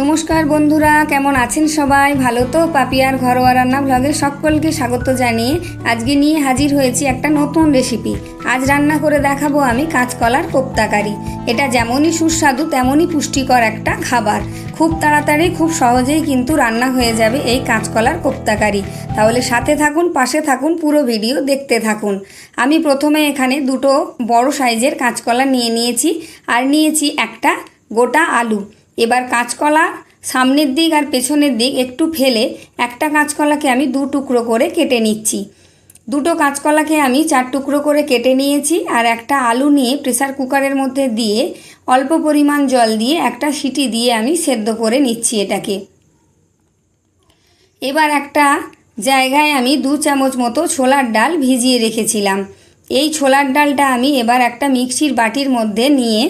নমস্কার বন্ধুরা, কেমন আছেন সবাই? ভালো তো? পাপিয়ার ঘরোয়া রান্না ব্লগে সকলকে স্বাগত জানিয়ে আজকে নিয়ে হাজির হয়েছি একটা নতুন রেসিপি আজ রান্না করে দেখাবো আমি কাঁচকলার কোপ্তাকারি এটা যেমনই সুস্বাদু, তেমনই পুষ্টিকর একটা খাবার। খুব তাড়াতাড়ি, খুব সহজেই কিন্তু রান্না হয়ে যাবে এই কাঁচকলার কোপ্তাকারি তাহলে সাথে থাকুন, পাশে থাকুন, পুরো ভিডিও দেখতে থাকুন। আমি প্রথমে এখানে দুটো বড় সাইজের কাঁচকলা নিয়ে নিয়েছি, আর নিয়েছি একটা গোটা আলু। এবার কাঁচকলা সামনের দিক আর পেছনের দিক একটু ফেলে একটা কাঁচকলাকে আমি দু টুকরো করে কেটে নিচ্ছি। দুটো কাঁচকলাকে আমি চার টুকরো করে কেটে নিয়েছি আর একটা আলু নিয়ে প্রেসার কুকারের মধ্যে দিয়ে অল্প পরিমাণ জল দিয়ে একটা সিটি দিয়ে আমি সেদ্ধ করে নিচ্ছি এটাকে। এবার একটা জায়গায় আমি দু চামচ মতো ছোলার ডাল ভিজিয়ে রেখেছিলাম। এই ছোলার ডালটা আমি এবার একটা মিক্সির বাটির মধ্যে নিয়ে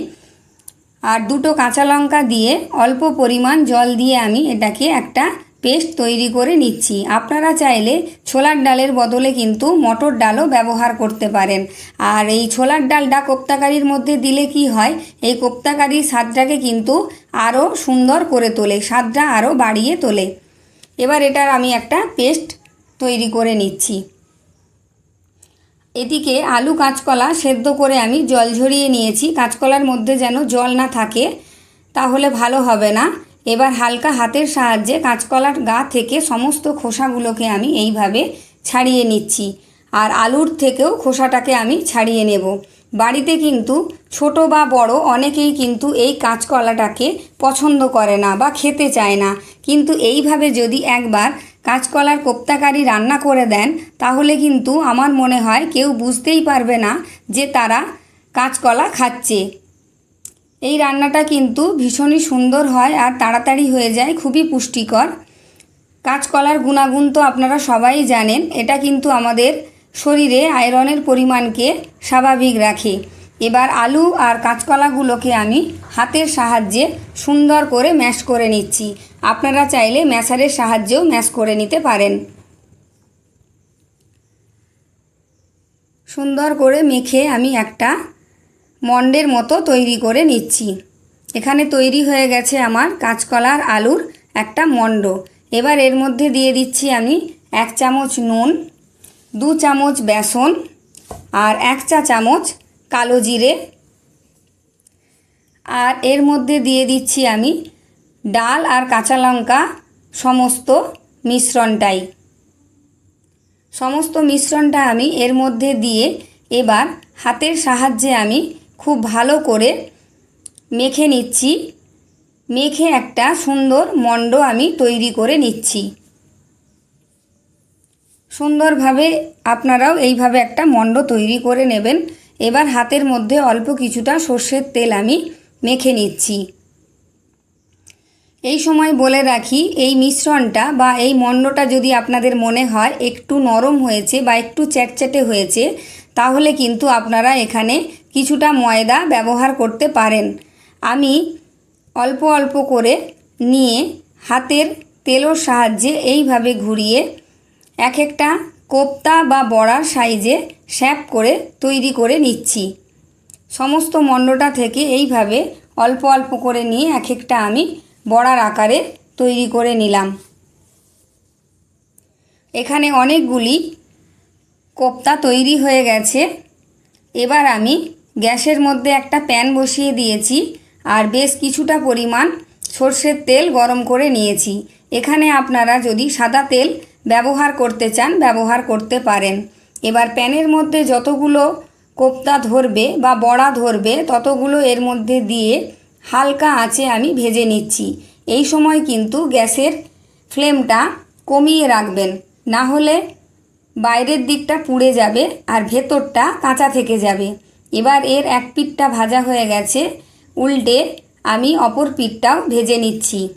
আর দুটো কাঁচা লঙ্কা দিয়ে অল্প পরিমাণ জল দিয়ে আমি এটাকে একটা পেস্ট তৈরি করে নিচ্ছি। আপনারা চাইলে ছোলার ডালের বদলে কিন্তু মটর ডালও ব্যবহার করতে পারেন। আর এই ছোলার ডালটা কোপ্তাকারির মধ্যে দিলে কি হয়? এই কোপ্তাকারির স্বাদটাকে কিন্তু আরও সুন্দর করে তোলে, স্বাদটা আরও বাড়িয়ে তোলে। এবার এটার আমি একটা পেস্ট তৈরি করে নিচ্ছি। এদিকে আলু কাঁচকলা সেদ্ধ করে আমি জল ঝরিয়ে নিয়েছি। কাঁচকলার মধ্যে যেন জল না থাকে, তাহলে ভালো হবে না। এবার হালকা হাতের সাহায্যে কাঁচকলার গা থেকে সমস্ত খোসাগুলোকে আমি এইভাবে ছাড়িয়ে নিচ্ছি আর আলুর থেকেও খোসাটাকে আমি ছাড়িয়ে নেব। বাড়িতে কিন্তু ছোট বা বড় অনেকেই কিন্তু এই কাঁচকলাটাকে পছন্দ করে না বা খেতে চায় না। কিন্তু এইভাবে যদি একবার কাঁচকলার কোপ্তাকারি রান্না করে দেন, তাহলে কিন্তু আমার মনে হয় কেউ বুঝতেই পারবে না যে তারা কাঁচকলা খাচ্ছে। এই রান্নাটা কিন্তু ভীষণই সুন্দর হয় আর তাড়াতাড়ি হয়ে যায়, খুবই পুষ্টিকর। কাঁচকলার গুণাগুণ তো আপনারা সবাই জানেন, এটা কিন্তু আমাদের শরীরে আয়রনের পরিমাণকে স্বাভাবিক রাখে। এবার আলু আর কাঁচকলাগুলোকে আমি হাতের সাহায্যে সুন্দর করে ম্যাশ করে নিচ্ছি। আপনারা চাইলে ম্যাশারের সাহায্যেও ম্যাশ করে নিতে পারেন। সুন্দর করে মেখে আমি একটা মন্ডের মতো তৈরি করে নিচ্ছি। এখানে তৈরি হয়ে গেছে আমার কাঁচকলার আলুর একটা মণ্ড এবার এর মধ্যে দিয়ে দিচ্ছি আমি এক চামচ নুন, দু চামচ বেসন আর এক চা চামচ কালো জিরে। আর এর মধ্যে দিয়ে দিচ্ছি আমি ডাল আর কাঁচা লঙ্কা সমস্ত মিশ্রণটাই। সমস্ত মিশ্রণটা আমি এর মধ্যে দিয়ে এবার হাতের সাহায্যে আমি খুব ভালো করে মেখে নিচ্ছি। মেখে একটা সুন্দর মণ্ড আমি তৈরি করে নিচ্ছি। সুন্দরভাবে আপনারাও এইভাবে একটা মণ্ড তৈরি করে নেবেন। এবার হাতের মধ্যে অল্প কিছুটা সর্ষের তেল আমি মেখে নিচ্ছি। এই সময় বলে রাখি, এই মিশ্রণটা বা এই মণ্ডটা যদি আপনাদের মনে হয় একটু নরম হয়েছে বা একটু চ্যাটচ্যাটে হয়েছে, তাহলে কিন্তু আপনারা এখানে কিছুটা ময়দা ব্যবহার করতে পারেন। আমি অল্প অল্প করে নিয়ে হাতের তেলোর সাহায্যে এইভাবে ঘুরিয়ে এক একটা কোপ্তা বা বড়ার সাইজে শ্যাপ করে তৈরি করে নিচ্ছি। সমস্ত মণ্ডটা থেকে এইভাবে অল্প অল্প করে নিয়ে এক একটা আমি বড়ার আকারে তৈরি করে নিলাম। এখানে অনেকগুলি কোপ্তা তৈরি হয়ে গেছে। এবার আমি গ্যাসের মধ্যে একটা প্যান বসিয়ে দিয়েছি আর বেশ কিছুটা পরিমাণ সর্ষের তেল গরম করে নিয়েছি। এখানে আপনারা যদি সাদা তেল ব্যবহার করতে চান, ব্যবহার করতে পারেন। এবার প্যানের মধ্যে যতগুলো কোপ্তা ধরবে বা বড়া ধরবে, ততগুলো এর মধ্যে দিয়ে হালকা আঁচে আমি ভেজে নিচ্ছি। এই সময় কিন্তু গ্যাসের ফ্লেমটা কমিয়ে রাখবেন। না হলে বাইরের দিকটা পুড়ে যাবে আর ভেতরটা কাঁচা থেকে যাবে। এবার এর এক পিঠটা ভাজা হয়ে গেছে, উল্টে আমি অপর পিঠটাও ভেজে নিচ্ছি।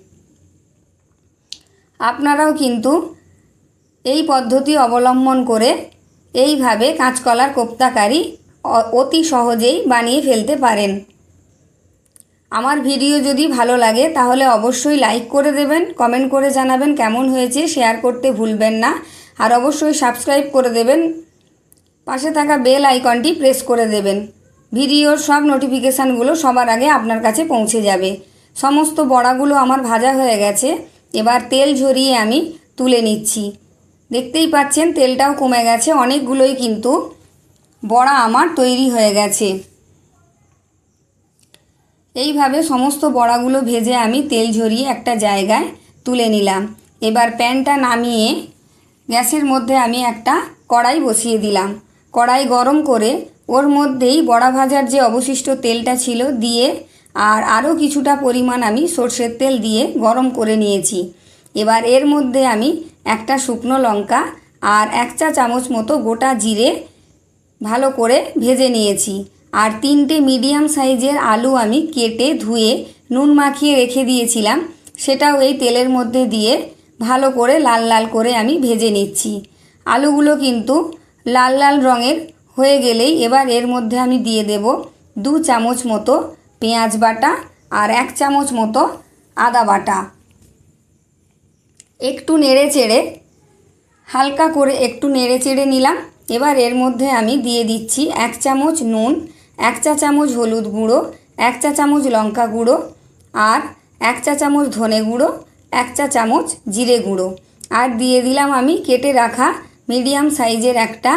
আপনারাও কিন্তু এই পদ্ধতি অবলম্বন করে এইভাবে কাঁচকলার কোপ্তাকারি অতি সহজেই বানিয়ে ফেলতে পারেন। আমার ভিডিও যদি ভালো লাগে, তাহলে অবশ্যই লাইক করে দেবেন, কমেন্ট করে জানাবেন কেমন হয়েছে, শেয়ার করতে ভুলবেন না। আর অবশ্যই সাবস্ক্রাইব করে দেবেন, পাশে থাকা বেল আইকনটি প্রেস করে দেবেন। ভিডিওর সব নোটিফিকেশানগুলো সবার আগে আপনার কাছে পৌঁছে যাবে। সমস্ত বড়াগুলো আমার ভাজা হয়ে গেছে, এবার তেল ঝরিয়ে আমি তুলে নিচ্ছি। দেখতেই পাচ্ছেন, তেলটাও কমে গেছে, অনেকগুলোই কিন্তু বড়া আমার তৈরি হয়ে গেছে। এইভাবে সমস্ত বড়াগুলো ভেজে আমি তেল ঝরিয়ে একটা জায়গায় তুলে নিলাম। এবার প্যানটা নামিয়ে গ্যাসের মধ্যে আমি একটা কড়াই বসিয়ে দিলাম। কড়াই গরম করে ওর মধ্যেই বড়া ভাজার যে অবশিষ্ট তেলটা ছিল দিয়ে আর আরও কিছুটা পরিমাণ আমি সর্ষের তেল দিয়ে গরম করে নিয়েছি। এবার এর মধ্যে আমি একটা শুকনো লঙ্কা আর এক চা চামচ মতো গোটা জিরে ভালো করে ভেজে নিয়েছি। আর তিনটে মিডিয়াম সাইজের আলু আমি কেটে ধুয়ে নুন মাখিয়ে রেখে দিয়েছিলাম। সেটাও এই তেলের মধ্যে দিয়ে ভালো করে লাল লাল করে আমি ভেজে নিচ্ছি। আলুগুলো কিন্তু লাল লাল রঙের হয়ে গেলেই এবার এর মধ্যে আমি দিয়ে দেব দু চামচ মতো পেঁয়াজ বাটা আর এক চামচ মতো আদা বাটা। একটু নেড়ে চেড়ে, হালকা করে একটু নেড়ে চেড়ে নিলাম। এবার এর মধ্যে আমি দিয়ে দিচ্ছি এক চামচ নুন, এক চা চামচ হলুদ গুঁড়ো, এক চা চামচ লঙ্কা গুঁড়ো আর এক চা চামচ ধনে গুঁড়ো, এক চা চামচ জিরে গুঁড়ো। আর দিয়ে দিলাম আমি কেটে রাখা মিডিয়াম সাইজের একটা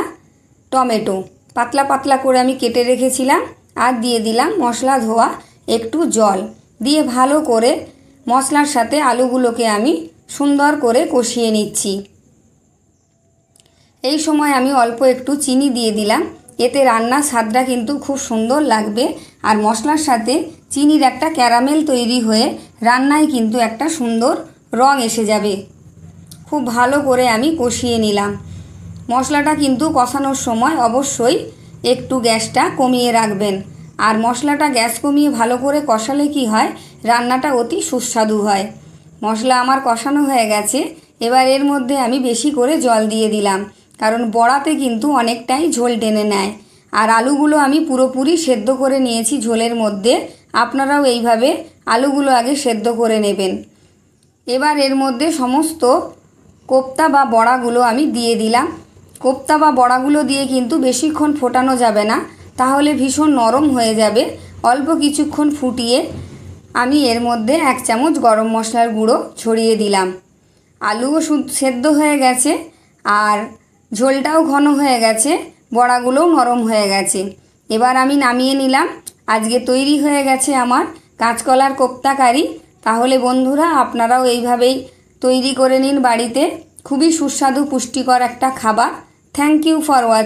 টমেটো। পাতলা পাতলা করে আমি কেটে রেখেছিলাম। আর দিয়ে দিলাম মশলা ধোয়া একটু জল। দিয়ে ভালো করে মশলার সাথে আলুগুলোকে আমি সুন্দর করে কষিয়ে নিচ্ছি। এই সময় আমি অল্প একটু চিনি দিয়ে দিলাম। এতে রান্নার স্বাদটা কিন্তু খুব সুন্দর লাগবে আর মশলার সাথে চিনির একটা ক্যারামেল তৈরি হয়ে রান্নায় কিন্তু একটা সুন্দর রং এসে যাবে। খুব ভালো করে আমি কষিয়ে নিলাম। মশলাটা কিন্তু কষানোর সময় অবশ্যই একটু গ্যাসটা কমিয়ে রাখবেন। আর মশলাটা গ্যাস কমিয়ে ভালো করে কষালে কি হয়? রান্নাটা অতি সুস্বাদু হয়। মশলা আমার কষানো হয়ে গেছে। এবার এর মধ্যে আমি বেশি করে জল দিয়ে দিলাম, কারণ বড়াতে কিন্তু অনেকটাই ঝোল টেনে নেয়। আর আলুগুলো আমি পুরোপুরি সেদ্ধ করে নিয়েছি ঝোলের মধ্যে। আপনারাও এইভাবে আলুগুলো আগে সেদ্ধ করে নেবেন। এবার এর মধ্যে সমস্ত কোপ্তা বা বড়াগুলো আমি দিয়ে দিলাম। কোপ্তা বা বড়াগুলো দিয়ে কিন্তু বেশিক্ষণ ফোটানো যাবে না, তাহলে ভীষণ নরম হয়ে যাবে। অল্প কিছুক্ষণ ফুটিয়ে আমি এর মধ্যে এক চামচ গরম মশলার গুঁড়ো ছড়িয়ে দিলাম। আলুও সেদ্ধ হয়ে গেছে আর ঝোলটাও ঘন হয়ে গেছে, বড়াগুলোও নরম হয়ে গেছে। এবার আমি নামিয়ে নিলাম। আজকে তৈরি হয়ে গেছে আমার কাঁচকলার কোপ্তা কারি। তাহলে বন্ধুরা, আপনারাও এইভাবেই তৈরি করে নিন বাড়িতে। খুবই সুস্বাদু পুষ্টিকর একটা খাবার। Thank you for watch